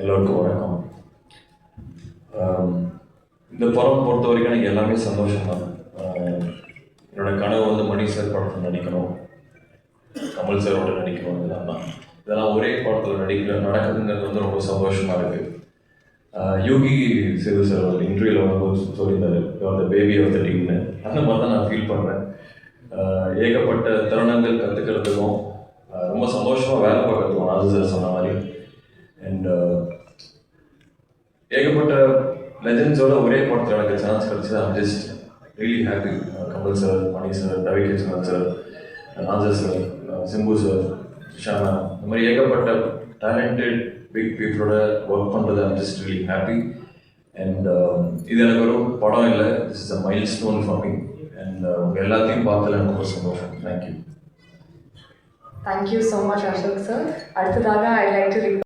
எல்லோருக்கும் வணக்கம். இந்த படம் பொறுத்த வரைக்கும் எனக்கு எல்லாமே சந்தோஷம் தான் என்னோட கனவு வந்து மணி சார் படத்தில் நடிக்கணும். கமல் சாரோட நடிக்கணும் இதெல்லாம் தான் இதெல்லாம் ஒரே படத்தில் நடிக்கிற நடக்குதுங்கிறது வந்து ரொம்ப சந்தோஷமாக இருக்குது யோகி சிவு சார் ஒரு இன்டர்வியூவில் வந்து சொல்லியிருந்தாரு. Your the baby of the டீம்னு அந்த மாதிரி தான் நான் ஃபீல் பண்ணுறேன் ஏகப்பட்ட தருணங்கள் கற்றுக்கிறதுக்கும் ரொம்ப சந்தோஷமாக வேலை பார்க்கறதுக்கும் அது சார் சொன்ன மாதிரி அண்ட் ஏகப்பட்ட லெஜண்ட்ஸோட ஒரே படத்தில் எனக்கு சான்ஸ் கிடைச்சது I'm just really happy Kamal sir Mani sir Ravi sir sir Raja sir Simbu sir Shana இந்த மாதிரி ஏகப்பட்ட டேலண்டட் பிக் பீப்புளோட ஒர்க் பண்ணுறது I'm just really happy and இது எனக்கு ஒரு படம் இல்லை. This is a milestone for me and உங்கள் எல்லாத்தையும் பார்த்ததில் எனக்கு ரொம்ப சந்தோஷம். Thank you thank you so much Ashok sir அடுத்ததாக ஐ லைக் டு